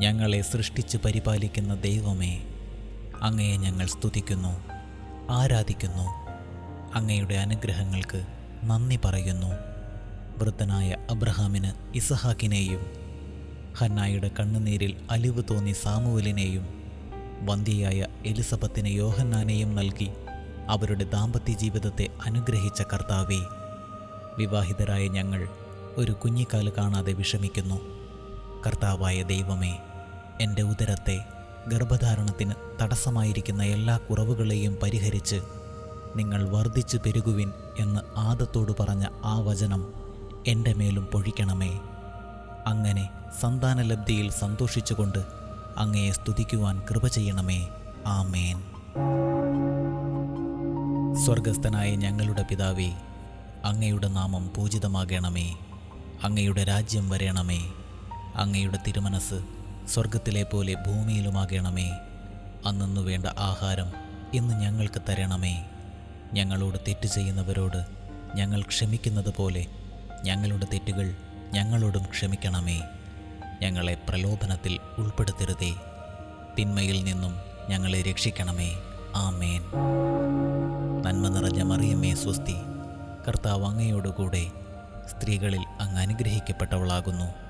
ഞങ്ങളെ സൃഷ്ടിച്ച് പരിപാലിക്കുന്ന ദൈവമേ അങ്ങയെ ഞങ്ങൾ സ്തുതിക്കുന്നു ആരാധിക്കുന്നു അങ്ങയുടെ അനുഗ്രഹങ്ങൾക്ക് നന്ദി പറയുന്നു. വൃദ്ധനായ അബ്രഹാമിന് ഇസഹാക്കിനെയും ഹന്നായുടെ കണ്ണുനീരിൽ അലിവ് തോന്നി സാമുവലിനെയും വന്ധ്യയായ എലിസബത്തിന് യോഹന്നാനെയും നൽകി അവരുടെ ദാമ്പത്യ ജീവിതത്തെ അനുഗ്രഹിച്ച കർത്താവേ വിവാഹിതരായ ഞങ്ങൾ ഒരു കുഞ്ഞിക്കാൽ കാണാതെ വിഷമിക്കുന്നു. കർത്താവായ ദൈവമേ എന്റെ ഉദരത്തെ ഗർഭധാരണത്തിന് തടസ്സമായിരിക്കുന്ന എല്ലാ കുറവുകളെയും പരിഹരിച്ച് നിങ്ങൾ വർദ്ധിച്ചു പെരുകുവിൻ എന്ന് ആദത്തോട് പറഞ്ഞ ആ വചനം എന്റെ മേലും പൊഴിക്കണമേ. അങ്ങനെ സന്താനലബ്ധിയിൽ സന്തോഷിച്ചുകൊണ്ട് അങ്ങയെ സ്തുതിക്കുവാൻ കൃപ ചെയ്യണമേ. ആമേൻ. സ്വർഗസ്ഥനായ ഞങ്ങളുടെ പിതാവേ അങ്ങയുടെ നാമം പൂജിതമാകണമേ. അങ്ങയുടെ രാജ്യം വരേണമേ. അങ്ങയുടെ തിരുമനസ് സ്വർഗത്തിലെ പോലെ ഭൂമിയിലുമാകണമേ. അന്നു വേണ്ട ആഹാരം ഇന്ന് ഞങ്ങൾക്ക് തരണമേ. ഞങ്ങളോട് തെറ്റ് ചെയ്യുന്നവരോട് ഞങ്ങൾ ക്ഷമിക്കുന്നത് പോലെ ഞങ്ങളുടെ തെറ്റുകൾ ഞങ്ങളോടും ക്ഷമിക്കണമേ. ഞങ്ങളെ പ്രലോഭനത്തിൽ ഉൾപ്പെടുത്തരുതേ. തിന്മയിൽ നിന്നും ഞങ്ങളെ രക്ഷിക്കണമേ. ആമേൻ. നന്മ നിറഞ്ഞ മറിയമ്മേ സ്വസ്തി. കർത്താവ് അങ്ങയോടുകൂടെ സ്ത്രീകളിൽ അങ്ങ് അനുഗ്രഹിക്കപ്പെട്ടവളാകുന്നു.